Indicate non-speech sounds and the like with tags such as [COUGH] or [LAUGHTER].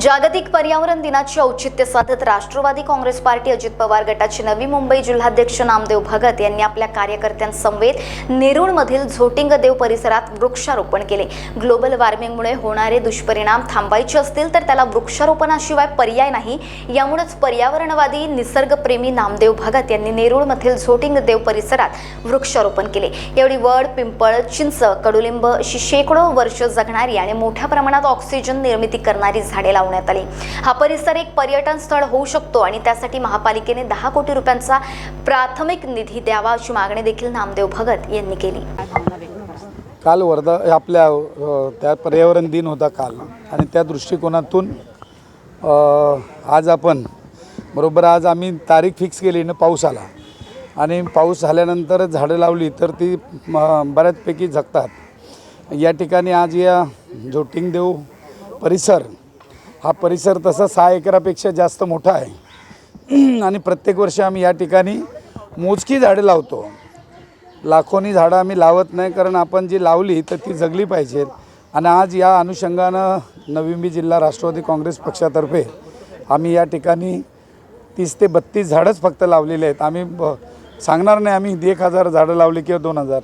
जागतिक पर्यावरण दिनाचे औचित्य साधत राष्ट्रवादी काँग्रेस पार्टी अजित पवार गटाचे नवी मुंबई जिल्हाध्यक्ष नामदेव भगत यांनी आपल्या कार्यकर्त्यांसमवेत नेरूळमधील झोटिंगदेव परिसरात वृक्षारोपण केले. ग्लोबल वॉर्मिंगमुळे होणारे दुष्परिणाम थांबायचे असतील तर त्याला वृक्षारोपणाशिवाय पर्याय नाही. यामुळेच पर्यावरणवादी निसर्गप्रेमी नामदेव भगत यांनी नेरूळमधील झोटिंगदेव परिसरात वृक्षारोपण केले. यावेळी वड पिंपळ चिंच कडुलिंब अशी शेकडो वर्ष जगणारी आणि मोठ्या प्रमाणात ऑक्सिजन निर्मिती करणारी झाडे लावण्यात आली. हा परिसर एक पर्यटन स्थळ होऊ शकतो आणि त्यासाठी महापालिकेने दहा कोटी रुपयांचा प्राथमिक निधी द्यावा अशी मागणी देखील नामदेव भगत यांनी केली. काल वर्धा आपल्या त्या पर्यावरण दिन होता काल. आणि त्या दृष्टिकोनातून आज आपण बरोबर आज आम्ही तारीख फिक्स केली ना पाऊस आला. आणि पाऊस झाल्यानंतर झाडं लावली तर ती बऱ्याचपैकी जगतात. या ठिकाणी आज या जोटिंगदेव परिसर हा परिसर तसा सहा एकरापेक्षा जास्त मोठा आहे. [CLEARS THROAT] आणि प्रत्येक वर्षी आम्ही या ठिकाणी मोजकी झाडं लावतो. लाखोनी झाडं आम्ही लावत नाही कारण आपण जी लावली तर ती जगली पाहिजेत आणि आज या अनुषंगानं नवी जिल्हा राष्ट्रवादी काँग्रेस पक्षातर्फे आम्ही या ठिकाणी तीस ते बत्तीस झाडंच फक्त लावलेले आहेत. आम्ही ब सांगणार नाही आम्ही एक हजार झाडं लावली किंवा दोन हजार.